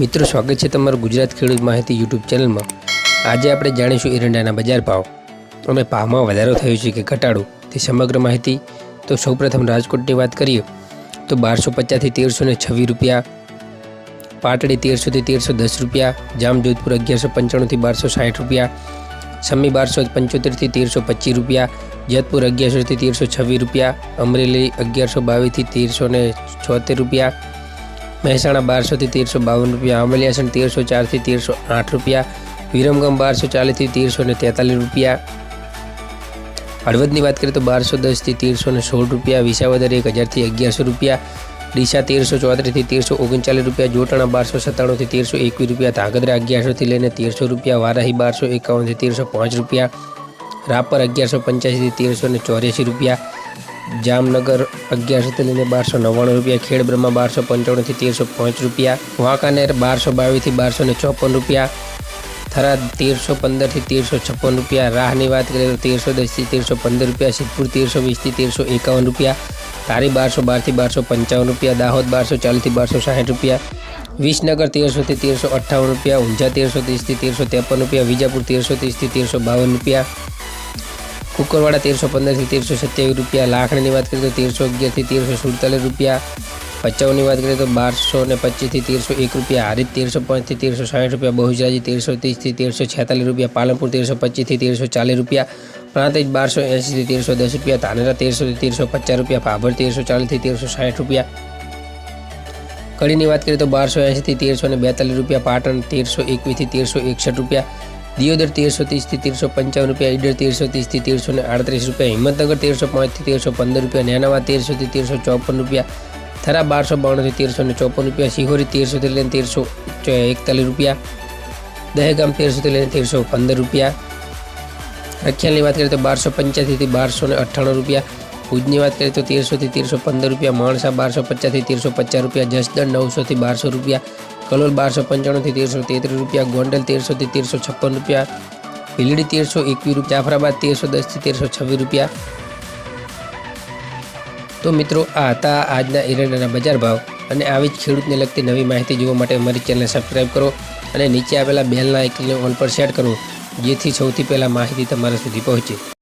મિત્રો, સ્વાગત છે તમારું ગુજરાત ખેડૂત માહિતી યુટ્યુબ ચેનલમાં. આજે આપણે જાણીશું એરંડાના બજાર ભાવ અને ભાવમાં વધારો થયો છે કે ઘટાડો. તે સમગ્ર માહિતી તો સૌપ્રથમ રાજકોટની વાત કરીએ, તો બારસો પચાસથી તેરસો ને છવ્વીસ રૂપિયા, પાટડી તેરસોથી તેરસો દસ રૂપિયા, જામજોધપુર અગિયારસો પંચાણુંથી બારસો સાઠ રૂપિયા સમી બારસો પંચોતેરથી તેરસો પચીસ રૂપિયા, જેતપુર અગિયારસોથી તેરસો છવ્વીસ રૂપિયા, અમરેલી અગિયારસો બાવીસથી તેરસો ને છોતેર રૂપિયા મહેસાણા બારસોથી તેરસો બાવન રૂપિયા અમલિયાસણ તેરસો ચારથી તેરસો આઠ રૂપિયા, વિરમગામ બારસો ચાલીસથી તેરસો ને તેતાલીસ રૂપિયા. હળવદની વાત કરીએ તો બારસો દસથી તેરસો ને સોળ રૂપિયા, વિસાવદર એક હજારથી અગિયારસો રૂપિયા, ડીસા તેરસો ચોત્રીસથી તેરસો ઓગણચાલીસ રૂપિયા, જોટાણા બારસો સત્તાણુંથી તેરસો એકવીસ રૂપિયા, ધાંગધ્રા અગિયારસોથી લઈને તેરસો રૂપિયા, વારાહી બારસો એકાવનથી તેરસો પાંચ રૂપિયા, રાપર અગિયારસો પંચ્યાસીથી તેરસો ને ચોર્યાસી રૂપિયા જામનગર અગિયારસોથી લઈને બારસો નવ્વાણું રૂપિયા ખેડ બ્રહ્મા બારસો પંચાણુંથી તેરસો પાંચ રૂપિયા, વાંકાનેર બારસો બાવીસથી બારસો ને ચોપન રૂપિયા, થરાદ તેરસો પંદરથી તેરસો છપ્પન રૂપિયા, રાહની વાત કરીએ તો તેરસો દસથી તેરસો પંદર રૂપિયા, સિદ્ધપુર તેરસો વીસથી તેરસો એકાવન રૂપિયા તારી બારસો બારથી બારસો પંચાવન રૂપિયા, દાહોદ બારસો ચાલીસથી બારસો સાઠ રૂપિયા, વિસનગર તેરસોથી તેરસો અઠ્ઠાવન રૂપિયા, ઊંઝા તેરસો ત્રીસથી તેરસો ત્રેપન રૂપિયા, વિજાપુર તેરસો ત્રીસથી તેરસો બાવન રૂપિયા કુકરવાડા તેરસો પંદરથી તેરસો સત્યાવીસ રૂપિયા, લાખણીની વાત કરીએ તો તેરસો અગિયારથી તેરસો સુડતાલીસ રૂપિયા, ભચાઉની વાત કરીએ તો બારસો ને પચીસથી તેરસો એક રૂપિયા હારીજ તેરસો પાંચથી તેરસો સાઠ રૂપિયા, બહુજરાજી તેરસો ત્રીસથી તેરસો છેતાલીસ રૂપિયા, પાલનપુર તેરસો પચીસથી તેરસો ચાલીસ રૂપિયા, પ્રાંતિજ બારસો એંશીથી તેરસો દસ રૂપિયા, ધાનેરા તેરસોથી તેરસો પચાસ રૂપિયા, ભાભર તેરસો ચાલીસથી તેરસો સાઠ રૂપિયા. કડીની વાત કરીએ તો બારસો એંશીથી તેરસો ને બેતાલીસ રૂપિયા, પાટણ તેરસો એકવીસથી તેરસો એકસઠ રૂપિયા દિયોદર તેરસો ત્રીસથી તેરસો પંચાવન રૂપિયા, ઈડર તેરસો ત્રીસથી તેરસો ને આડત્રીસ રૂપિયા, હિંમતનગર તેરસો પાંચથી તેરસો પંદર રૂપિયા નેનાવા તેરસોથી તેરસો ચોપન રૂપિયા, થરા બારસો બાણુંથી તેરસો ને ચોપન રૂપિયા, શિહોરી તેરસોથી લઈને તેરસો એકતાલીસ રૂપિયા, દહેગામ તેરસોથી લઈને તેરસો પંદર રૂપિયા, રખિયાલની વાત કરીએ તો બારસો પંચ્યાસીથી બારસો ને અઠ્ઠાણું રૂપિયા, ભુજની વાત કરીએ તો તેરસોથી તેરસો પંદર રૂપિયા, માણસા બારસો પચાસથી તેરસો પચાસ રૂપિયા, જસદણ નવસોથી બારસો રૂપિયા કલોલ બારસો પંચાણુંથી તેરસો તેત્રીસ રૂપિયા, ગોંડલ તેરસોથી તેરસો છપ્પન રૂપિયા, ભીલડી તેરસો એકવીસ રૂપિયા, જાફરાબાદ તેરસો દસથી તેરસો છવ્વીસ રૂપિયા. તો મિત્રો, આ હતા આજના એરંડાના બજાર ભાવ અને આવી જ ખેડૂતને લગતી નવી માહિતી જોવા માટે અમારી ચેનલ સબસ્ક્રાઈબ કરો અને નીચે આવેલા બેલના આઇકનને ઓન પર સેટ કરો, જેથી સૌથી પહેલાં માહિતી તમારા સુધી પહોંચે.